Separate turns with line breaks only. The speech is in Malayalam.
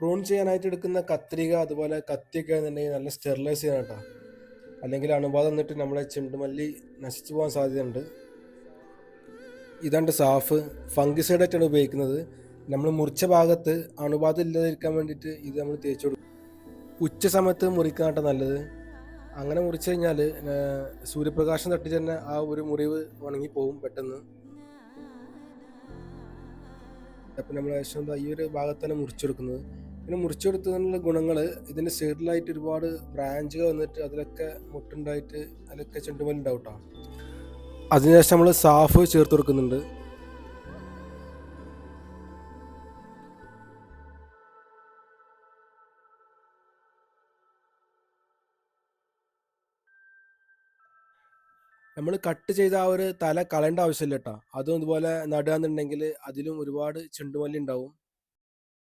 പ്രൂൺ ചെയ്യാനായിട്ട് എടുക്കുന്ന കത്രിക അതുപോലെ കത്തിയൊക്കെ എന്നുണ്ടെങ്കിൽ നല്ല സ്റ്റെറിലൈസ് ചെയ്യണം കേട്ടോ അല്ലെങ്കിൽ അണുബാധ വന്നിട്ട് നമ്മളെ ചെണ്ടുമല്ലി നശിച്ചു പോകാൻ സാധ്യതയുണ്ട്. ഇതാണ്ട് സാഫ്. ഫംഗിസൈഡായിട്ടാണ് ഉപയോഗിക്കുന്നത്. നമ്മൾ മുറിച്ച ഭാഗത്ത് അണുബാധ ഇല്ലാതിരിക്കാൻ വേണ്ടിയിട്ട് ഇത് നമ്മൾ തേച്ചു കൊടുക്കും. ഉച്ച സമയത്ത് മുറിക്കാനായിട്ട് നല്ലത്. അങ്ങനെ മുറിച്ച് കഴിഞ്ഞാൽ സൂര്യപ്രകാശം തട്ടി തന്നെ ആ ഒരു മുറിവ് ഉണങ്ങി പോകും പെട്ടെന്ന്. അപ്പം നമ്മൾ ഏകദേശം ഈ ഒരു ഭാഗത്താണ് മുറിച്ചെടുക്കുന്നത് പിന്നെ മുറിച്ചെടുത്തതിനുള്ള ഗുണങ്ങൾ ഇതിന്റെ സൈഡിലായിട്ട് ഒരുപാട് ബ്രാഞ്ചുകൾ വന്നിട്ട് അതിലൊക്കെ മുട്ടുണ്ടായിട്ട് അതിലൊക്കെ ചെണ്ടുമല്ലി ഉണ്ടാവും കേട്ടോ അതിനുശേഷം നമ്മൾ സാഫ് ചേർത്ത് കൊടുക്കുന്നുണ്ട്. നമ്മൾ കട്ട് ചെയ്ത ആ ഒരു തല കളയേണ്ട ആവശ്യമില്ല കേട്ടോ. അതും ഇതുപോലെ നടുകയെന്നുണ്ടെങ്കിൽ അതിലും ഒരുപാട് ചെണ്ടുമല്ലി ഉണ്ടാവും